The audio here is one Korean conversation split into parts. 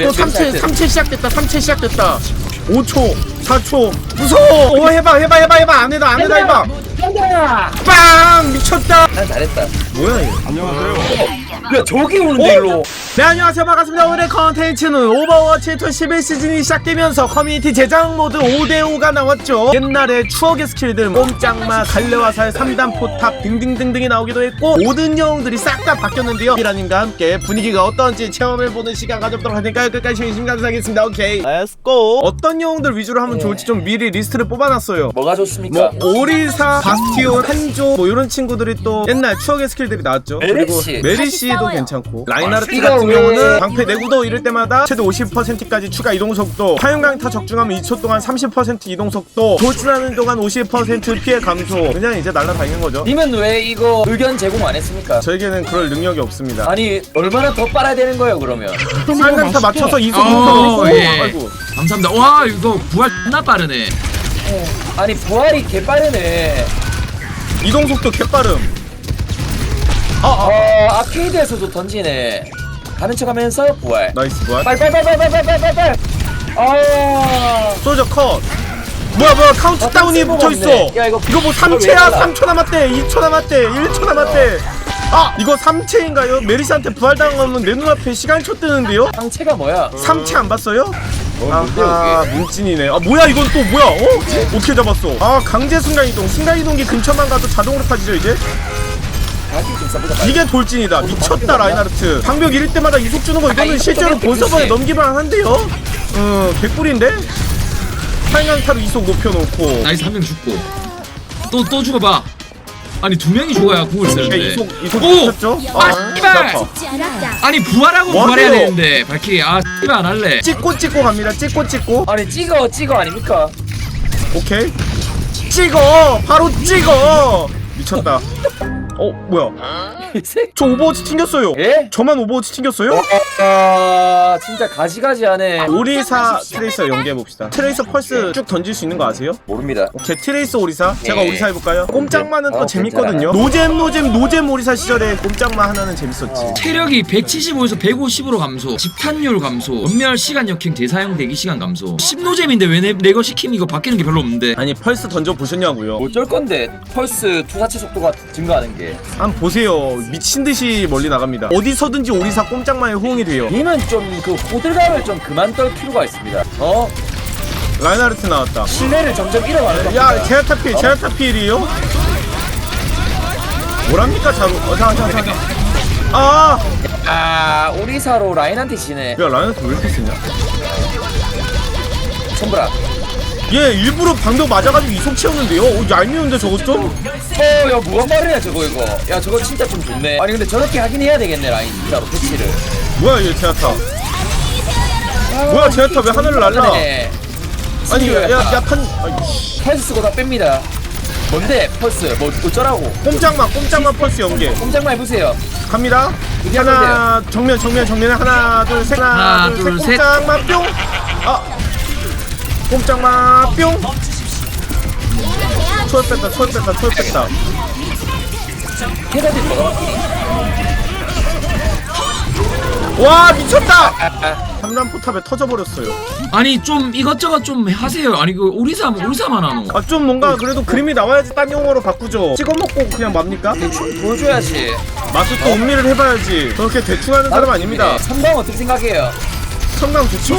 또 3채 3채 시작됐다 3채 시작됐다. 5초 4초. 무서워! 오 해봐 해봐 해봐 해봐. 안 해다 안 해다 해봐. 간다! 빵! 미쳤다. 난 잘했다. 뭐야 이거 야, 저기 오는데, 일로. 네 안녕하세요 반갑습니다 오늘의 컨텐츠는 오버워치 2 11시즌이 시작되면서 커뮤니티 제작 모드 5대5가 나왔죠 옛날에 추억의 스킬들 꼼짝마 갈래화살 3단 포탑 등등등등이 나오기도 했고 모든 영웅들이 싹 다 바뀌었는데요 미라님과 함께 분위기가 어떤지 체험해보는 시간 가져보도록 하니까 끝까지 신심 감사하겠습니다 오케이 렛츠고 어떤 영웅들 위주로 하면 네. 좋을지 좀 미리 리스트를 뽑아놨어요 뭐가 좋습니까? 뭐 오리사, 바스티온, 한조 뭐 이런 친구들이 또 옛날 추억의 스킬들이 나왔죠. 메리시. 그리고 메리시 도 괜찮고 라인하르트 이거 같은 왜- 경우는 방패 내구도 이럴 때마다 최대 50%까지 추가 이동 속도, 화염강타 적중하면 2초 동안 30% 이동 속도, 돌진하는 동안 50% 피해 감소. 그냥 이제 날라다니는 거죠. 님은 왜 이거 의견 제공 안 했습니까? 저에게는 그럴 능력이 없습니다. 아니, 얼마나 더 빨아야 되는 거예요, 그러면? 화염강타 맞춰서 이속 어, 높여놓고 예. 아이고 감사합니다. 와 이거 부활 존나 빠르네. 아니, 부활이 개빠르네. 이동 속도 개빠름. 어, 아케이드에서도 던지네. 가는 척 하면서 부활. 나이스 부활. 빨빨빨빨빨빨빨빨! 아, 솔저 컷. 뭐야 뭐야 카운트다운이 아, 붙어 있어. 없네. 야, 이거 이거 뭐 이거 왜 3채야? 달라? 3초 남았대. 2초 남았대. 1초 남았대. 아 이거 3채인가요? 메리스한테 부활당하면 내 눈앞에 시간초 뜨는데요? 상체가 뭐야? 3채 안 봤어요? 뭔데, 아하 문진이네. 아 뭐야 이건 또 뭐야? 어? 어떻게 잡았어? 아 강제 순간이동. 순간이동기 근처만 가도 자동으로 타지죠 이제? 이게 돌진이다. 미쳤다 라인하르트. 방벽 잃을 때마다 이속 주는 거 이거는 아, 실제로 그렇지. 넘기만 한데요? 어 개꿀인데? 팔강타로 이속 높여놓고 나이스 한 명 죽고 또 또 죽어봐. 아니 두 명이 죽어야 궁을 야, 쓰는데. 이속 이속 오! 높였죠? 아, 씨발! 아니 부활하고 뭐 부활해야? 되는데 발키리 아 씨발 안 할래. 찍고 찍고 갑니다. 찍고 찍고. 아니, 찍어, 찍어 아닙니까? 오케이. 찍어. 바로 찍어. 미쳤다. 어 뭐야? 저 오버워치 튕겼어요. 예? 저만 오버워치 튕겼어요? 아, 진짜 가지가지하네. 오리사 트레이서 연기해 봅시다. 트레이서 펄스 쭉 던질 수 있는 거 아세요? 모릅니다. 오케이 트레이서 오리사. 제가 예. 오리사 해볼까요? 꼼짝마는 또 어, 재밌거든요. 노잼 노잼 노잼 오리사 시절에 꼼짝마 하나는 재밌었지. 어. 체력이 175에서 150으로 감소, 집탄율 감소, 전멸 시간 역행 대사용 대기 시간 감소. 10노잼인데 왜 내, 내거 시킴 이거 바뀌는 게 별로 없는데. 아니 펄스 던져 보셨냐고요? 어쩔 건데 펄스 투사체 속도가 증가하는 게 한번 보세요. 미친 듯이 멀리 나갑니다. 어디서든지 오리사 꼼짝마에 호응이 돼요. 님은 좀 그 호들갑을 좀 그만 떨 필요가 있습니다 어? 라인하르트 나왔다. 신뢰를 점점 잃어가는 겁니다 야 제아타필 제아타필이요? 뭐랍니까 자루 어 잠깐 잠깐 잠깐 아야 아 오리사로 라인한테 지네 라이언스 왜 이렇게 쓰냐? 손브라 얘 일부러 방벽 맞아가지고 이속 채우는데요? 어, 얄미운데 저거 좀? 어야 무한 말이야 저거 이거. 야 저거 진짜 좀 좋네. 아니 근데 저렇게 하긴 해야 되겠네 라인. 진짜로 패치를. 뭐야 얘 제아타. 뭐야 제아타 왜 하늘을 날라? 네. 아니 야야판 펄스 쓰고 다 뺍니다. 뭔데 펄스? 뭐 어쩌라고? 꼼짝마 꼼짝마 펄스 연계. 꼼짝만 해보세요. 갑니다. 하나 정면 정면 정면 하나 둘셋. 하나 둘, 둘셋. 셋. 꼼짝마 뿅아 꼼짝마 뿅 초월 뺐다 초월 뺐다 초월 뺐다 와 미쳤다! 3단 포탑에 터져버렸어요 아니 좀 이것저것 좀 하세요. 아니 그 오리사 오리사만 하노. 아 좀 뭔가 그래도 그림이 나와야지 딴 용어로 바꾸죠 찍어먹고 그냥 맙니까? 보여줘야지 맛을 또 음미를 해봐야지 그렇게 대충 하는 사람 아닙니다 선방 어떻게 생각해요? 성강 좋죠?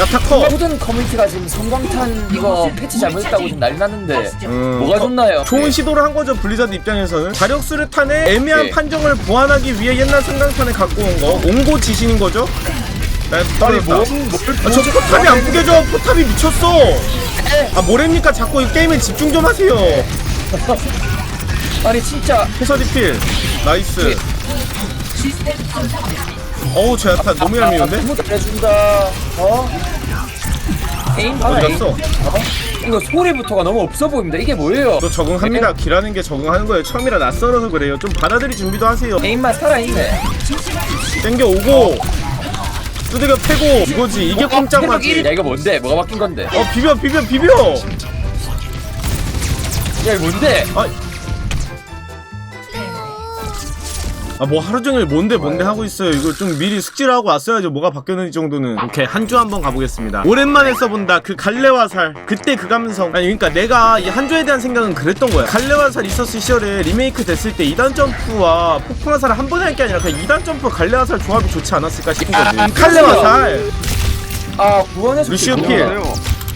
야 타커 모든 커뮤니티가 지금 성광탄 이거 패치 잘못했다고 지금 난리 났는데 음, 뭐가 좋나요? 좋은 시도를 한 거죠 블리자드 입장에서는. 자력 수류탄의 애매한 네. 판정을 보완하기 위해 옛날 성강탄을 갖고 온 거. 옹고 지신인 거죠? 나 아니 떨어졌다 뭐, 아, 저 포탑이 안 부겨져 포탑이 미쳤어. 아 뭐랍니까? 자꾸 이 게임에 집중 좀 하세요. 아니 진짜. 해서 디필. 나이스 어우 저 야타 너무 얄미운데? 너무 잘해준다 어? 에임 봐라 어디 에임 갔어? 어? 이거 소리부터가 너무 없어 보입니다 이게 뭐예요? 또 적응합니다 기라는 게 적응하는 거예요 처음이라 낯설어서 그래요 좀 받아들일 준비도 하세요 에임만 살아있네 땡겨오고 두들겨 패고 이거지 이게 꼼짝마지 야 이거 뭔데? 뭐가 바뀐 건데? 어 비벼 비벼 비벼 야 이거 뭔데? 아 아 뭐 하루 종일 뭔데 뭔데 하고 있어요 이거 좀 미리 숙지를 하고 왔어야죠 뭐가 바뀌었는지 정도는 오케이 한 주 한번 가보겠습니다 오랜만에 써본다 그 갈래화살 그때 그 감성 아니 그러니까 내가 이 한 주에 대한 생각은 그랬던 거야 갈래화살 있었을 시절에 리메이크 됐을 때 2단 점프와 폭풍화 살을 한 번에 할 게 아니라 그냥 2단 점프 갈래화살 조합이 좋지 않았을까 싶은 거지 갈래화살 아 구원의 루시오 속도 필. 뭐예요?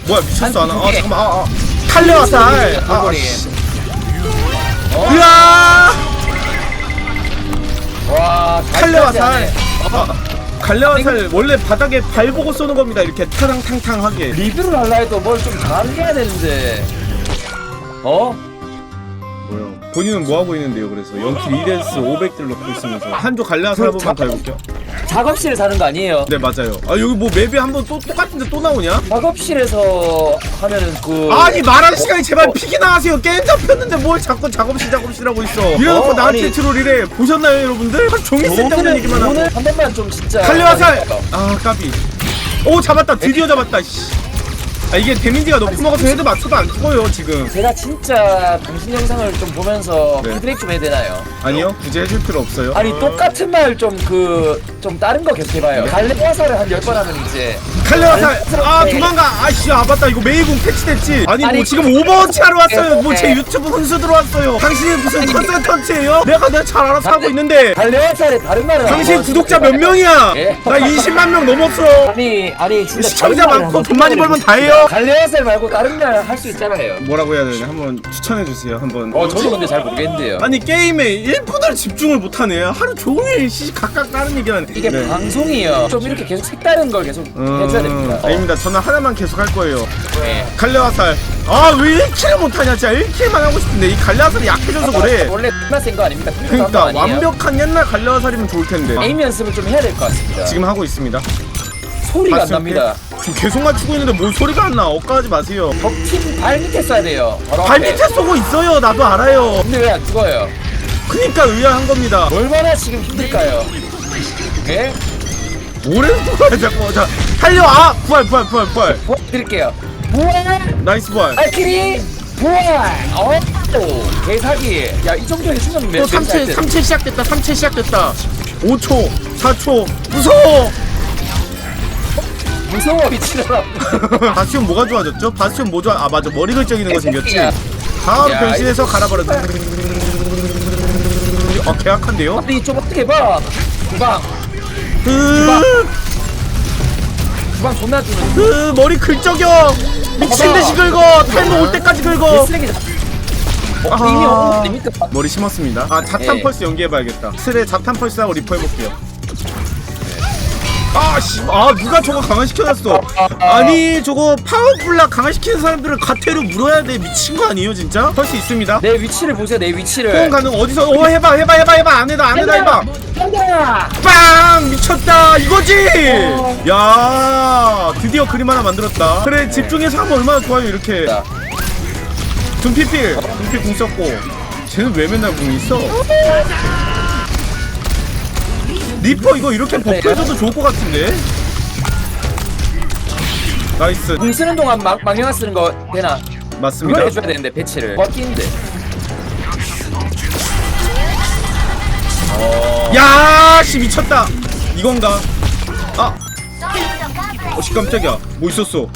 뭐야 미쳤어 한 하나 아두 개. 잠깐만 아, 아. 갈래화살 아, 골고리. 씨. 어? 으아 와 아, 갈래화살 원래 바닥에 발 보고 쏘는 겁니다. 이렇게 타랑탕탕하게. 리뷰를 하려 해도 뭘 좀 다르게 해야 되는데. 어? 뭐요? 본인은 뭐 하고 있는데요? 그래서 연킬 2댄스 500들 넣고 있으면서. 한조 갈래화살 한그 번만 더 자- 해볼게요 작업실에 사는 거 아니에요? 네 맞아요 아 여기 뭐 맵이 한번 또 똑같은데 또 나오냐? 작업실에서 하면은 그 아니 말하는 시간에 제발 픽이나 하세요 게임 잡혔는데 뭘 자꾸 작업실 작업실 하고 있어 이래놓고 어, 나한테 아니. 트롤이래 보셨나요 여러분들? 하루 종일 쓸데없는 얘기만 하고 오늘 한 번만 좀 진짜 갈래화살 아 까비 오 잡았다 드디어 잡았다 씨. 아 이게 데미지가 높이 먹어서 헤드 맞춰도 안 죽어요 지금 제가 진짜 당신 영상을 좀 보면서 네. 피드백 좀 해야 되나요? 아니요 굳이 해줄 필요 없어요 아니 똑같은 말 좀 그 좀 다른 거 계속 네. 해봐요 갈래 화살을 한 열 번 하면 이제 칼레화살 아 네. 도망가 아씨 아 맞다 이거 메이공 패치됐지 아니, 뭐 아니, 지금 오버워치 하러 왔어요 네. 뭐제 유튜브 훈수 들어왔어요 당신이 무슨 컨설턴트예요? 내가 내가 잘 알아서 하고 있는데 갈래 화살에 다른 말을 당신 한번 구독자 몇 해봐요. 명이야? 예? 나 20만 명 넘었어 아니 아니 진짜 시청자 다른 말을 많고 한번 돈 많이 벌면 다 해요 갈래 화살 말고 다른 말할수 있잖아요. 뭐라고 해야 되냐 한번 추천해 주세요 한번. 어 저도 근데 잘 모르겠는데요. 아니 게임에 1분을 집중을 못하네 하루 종일 시 각각 다른 얘기만 이게 네. 방송이요. 좀 이렇게 계속 색다른 걸 계속 해줘야 됩니다. 어. 아닙니다. 저는 하나만 계속 할 거예요. 네. 갈레화살. 아왜 1킬을 못하냐? 진짜 1킬만 하고 싶은데 이 갈레화살이 약해져서 그래. 원래 끝나 센거 아닙니까? 그러니까? 완벽한 옛날 갈레화살이면 좋을 텐데. 에임 연습을 좀 해야 될 것 같습니다. 지금 하고 있습니다 소리가 안 봤을 납니다. 때 지금 계속 맞추고 있는데 뭔 소리가 안 나. 억까하지 마세요. 적팀 발 밑에 쏴야 돼요. 발. 밑에 쏘고 있어요. 나도 알아요. 근데 왜 안 죽어요? 그니까 의아한 겁니다. 얼마나 지금 힘들까요? 예? 뭐래 누가 자꾸 자 달려. 아 부활 부활 부활 부활. 부활 드릴게요. 부활! 나이스 부활. 알키리! 부활! 어? 오, 개사기. 야 이 정도 해주면 또몇 3채 3채 시작됐다 3채 시작됐다. 5초 4초. 무서워 무서워 미치더라 바스티온 뭐가 좋아졌죠? 바스티온 뭐 좋아 아 맞아. 머리 글적이는 거 생겼지. 야. 바로 야, 변신해서 갈아버려 어 계약한데요? 근데 이쪽 어떻게 해봐? 주방. 으, 주방. 존나 주는 으 머리 긁적여 미친 듯이 긁어. 탈모 올 때까지 긁어. 쓰레기다 어, 아하. 이미 어느 됩니까? 머리 심었습니다. 아 자탄 예. 펄스 연기해봐야겠다. 슬에 자탄 펄스하고 리퍼 해볼게요 아씨 아 누가 저거 강화시켜놨어? 아니 저거 파워블락 강화시키는 사람들은 가태로 물어야 돼. 미친 거 아니에요 진짜? 펄스 있습니다. 내 위치를 보세요 내 위치를. 호응 가능. 어디서? 어 해봐 해봐 해봐 해봐. 안 해다 안 해다 해봐. 빵! 미쳤다. 이거지! 야 드디어 그림 하나 만들었다. 그래 집중해서 하면 얼마나 좋아요 이렇게. 자, 둠피필. 둠피 궁 썼고. 쟤는 왜 맨날 궁 있어 리퍼 이거 이렇게 버프해줘도 좋을 것 같은데? 나이스. 공 쓰는 동안 막, 망령아 쓰는 거 되나? 맞습니다. 그걸 해줘야 되는데 배치를. 맞긴데 야씨 미쳤다. 이건가? 아. 어씨 깜짝이야. 뭐 있었어?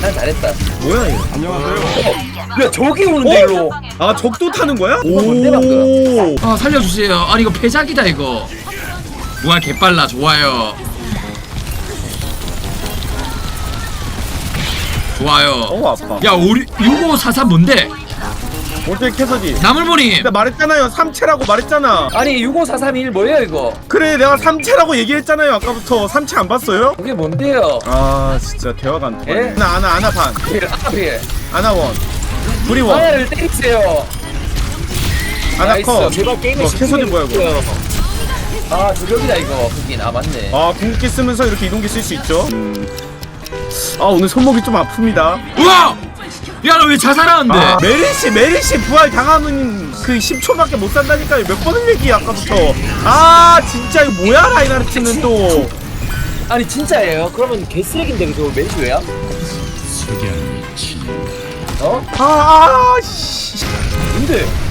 난 잘했다. 뭐야 이거? 야 저기 오는데 어? 일로? 아 적도 타는 거야? 뭔데, 오. 아 살려주세요. 아니 이거 패작이다 이거 우와 개빨라. 좋아요. 좋아요. 어 아파 야 우리 6543 뭔데? 올때 캐서디. 나물보님 나 말했잖아요. 삼체라고 말했잖아. 아니 65431 뭐예요 이거? 그래 내가 삼체라고 얘기했잖아요 아까부터. 삼체 안 봤어요? 그게 뭔데요? 아 진짜 대화가 안 예? 통하네. 나 아나 아나 반. 필 앞에 아나 원. 우리 원. 하나를 때리세요. 아나 나이스. 커 제발 게임에 어, 캐서디 뭐야 이거 아 저격이다 이거. 그긴 아 맞네. 아 궁극기 쓰면서 이렇게 이동기 쓸 수 있죠? 음. 아 오늘 손목이 좀 아픕니다. 우와! 야너왜 자살하는데? 아, 메리씨 메리씨 부활 당하면 그 10초밖에 못 산다니까요. 몇 번을 얘기해 아까부터. 아 진짜 이거 뭐야 라인하르트는 또. 아니 진짜예요? 그러면 개쓰레기인데 그거 왠지 왜야? 어? 아, 씨. 근데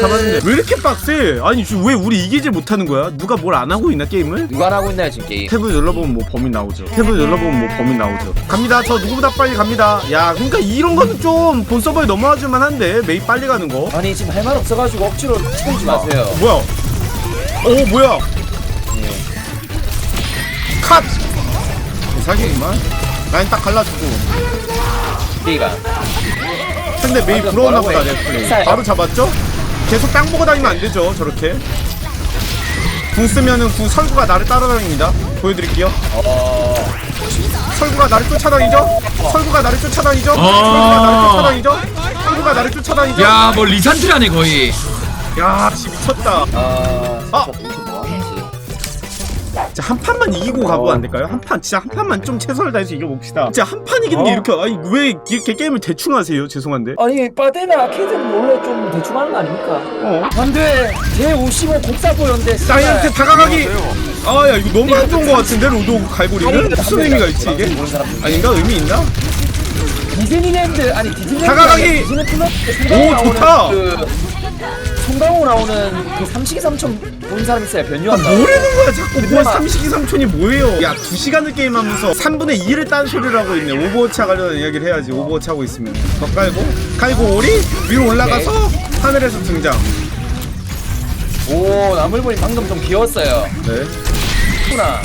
잡았는데. 왜 이렇게 빡세? 아니 지금 왜 우리 이기질 못하는 거야? 누가 뭘 안 하고 있나 게임을? 누가 안 하고 있나요 지금 게임? 탭을 눌러보면 뭐 범인 나오죠. 탭을 눌러보면 뭐 범인 나오죠. 갑니다. 저 누구보다 빨리 갑니다. 야 그러니까 이런 거는 좀 본 서버에 넘어가줄 만한데 메이 빨리 가는 거. 아니 지금 할 말 없어가지고 억지로 치지 마세요. 뭐야? 오 뭐야? 컷! 사기구만 라인 딱 갈라주고. 게이가. 근데 메이 부러웠나 보다 해. 내 플레이. 쌀. 바로 잡았죠? 계속 땅 보고 다니면 안 되죠 저렇게 궁 쓰면은 궁 설구가 나를 따라다닙니다 보여드릴게요 어. 설구가 나를 쫓아다니죠? 설구가 나를 쫓아다니죠? 설구가 아. 나를 쫓아다니죠? 설구가 나를 쫓아다니죠? 야 뭐 리산드라네 거의. 야, 씨 미쳤다. 아. 아! 진짜 한 판만 이기고 가고 어. 안 될까요? 한 판, 진짜 한 판만 좀 최선을 다해서 이겨봅시다. 진짜 한 판 이기는데 어? 이렇게 아니 왜 이렇게 게임을 대충 하세요? 죄송한데. 아니 빠데나 아케이드는 원래 좀 대충 하는 거 아닙니까? 어? 안돼 제55 곡사 보였는데 나이한테 다가가기. 아, 야 이거 너무 안 좋은 거 같은데 로도 갈고리는 무슨 의미가 있지 이게? 모르는 사람 아닌가 의미 있나? 디즈니랜드 아니 디즈니랜드 다가가기! 디즈니 플러스 오, 좋다! 그 송강호 나오는 그 삼식이 삼촌 본 사람 있어요 변요한 나오는 뭐라는 거야? 자꾸 뭐 삼식이 삼촌이 뭐예요? 야 2시간을 게임하면서 3분의 2를 딴 소리를 하고 있네. 오버워치 하려는 이야기를 해야지 오버워치 하고 있으면. 더 깔고. 깔고 오리? 위로 올라가서 하늘에서 등장. 오 나물보니 방금 좀 귀여웠어요. 네. 구나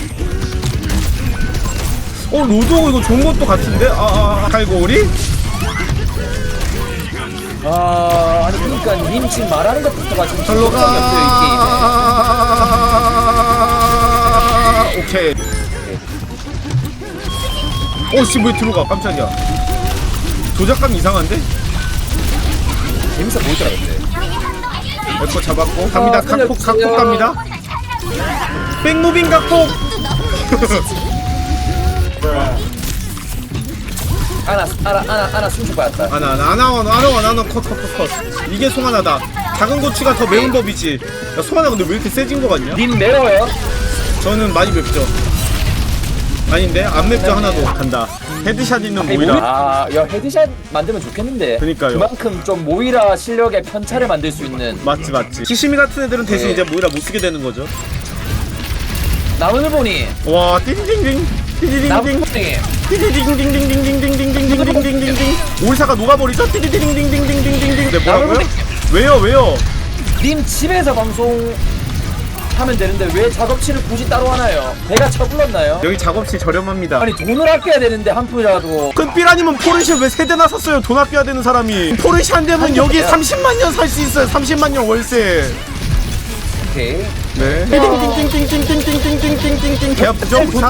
어 로드 이거 좋은 것도 같은데? 아, 아, 아 깔고 오리? 아 아니 그러니까 님 지금 말하는 것부터가 지금 절로 적성이 없어요 가 오케이. 어 씨 왜 들어가? 깜짝이야. 조작감 이상한데? 재밌어 보이더라 근데. 에코 잡았고. 갑니다. 아, 각폭 살려주세요. 각폭 갑니다. 백무빙 각폭 아나 아나 아나 아나 숨좀 빠졌다. 아나 아나. 아나 아나 아나 아나 컷컷컷컷. 이게 송하나다. 작은 고추가 더 매운 법이지. 야 송하나 근데 왜 이렇게 세진 거 같냐? 님 매워요? 저는 많이 맵죠. 아닌데? 안 맵죠 하나도. 간다. 헤드샷 있는 아니, 모이라. 모이- 아, 야 헤드샷 만들면 좋겠는데. 그니까요. 그만큼 좀 모이라 실력의 편차를 만들 수 있는. 맞지 맞지. 시시미 같은 애들은 대신 네. 이제 모이라 못 쓰게 되는 거죠. 나무늘 보니 와 띵띵띵 띠디딩띵 나무늘 띠디딩띵띵띵띵띵띵띵띵띵띵띵띵 올사가 녹아버리죠 띠디딩띵띵띵띵띵띵 네 뭐라고요? 나무늘 왜요 왜요? 님 집에서 방송 하면 되는데 왜 작업실을 굳이 따로 하나요? 배가 쳐불렀나요? 여기 작업실 저렴합니다 아니 돈을 아껴야 되는데 한 푼이라도 그럼 삐라님은 포르쉐 왜 세 대나 샀어요? 돈 아껴야 되는 사람이 포르쉐 한 대면 여기 30만 년 살 수 있어요 30만 년 월세 오케이 네 띵띵띵띵띵띵띵띵띵띵띵띵 개 아프죠? 자.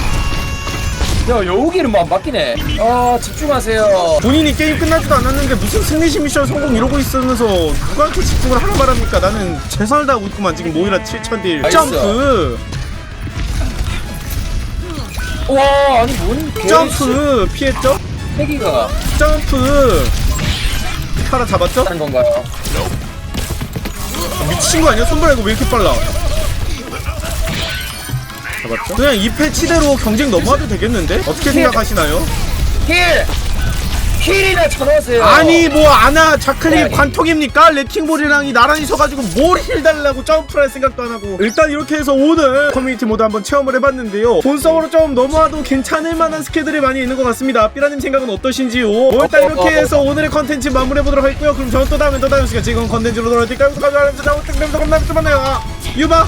야 여우기는 뭐안 바뀌네 아 집중하세요 본인이 게임 끝나지도 않았는데 무슨 승리시 미션 성공 이러고 있으면서 누구한테 집중을 하라 말합니까 나는 최선을 다하고 있구만 지금 모이라 7천딜 나이스. 점프 와 아니 뭔 개- 점프 피했죠? 패기가 점프 하나 잡았죠? 하는 건가요? 미친 거 아니야? 손보라 이거 왜 이렇게 빨라? 잡았죠? 그냥 이 패치대로 경쟁 넘어와도 되겠는데? 어떻게 생각하시나요? 힐! 힐이나 쳐넣으세요 아니 뭐 아나 자클립 아니. 관통입니까? 레킹볼이랑이 나란히 서가지고 뭘 힐 달라고 점프를 할 생각도 안 하고 일단 이렇게 해서 오늘 커뮤니티 모드 한번 체험을 해봤는데요 본성으로 좀 넘어와도 괜찮을 만한 스킬들이 많이 있는 것 같습니다 삐라님 생각은 어떠신지요? 뭐 일단 이렇게 해서 오늘의 컨텐츠 마무리해보도록 하겠고요 그럼 저는 또 다음에 또 다음 시간 지금 컨텐츠로 돌아올 때까지 감사합니다. 자, 오늘 또 만나요. 유바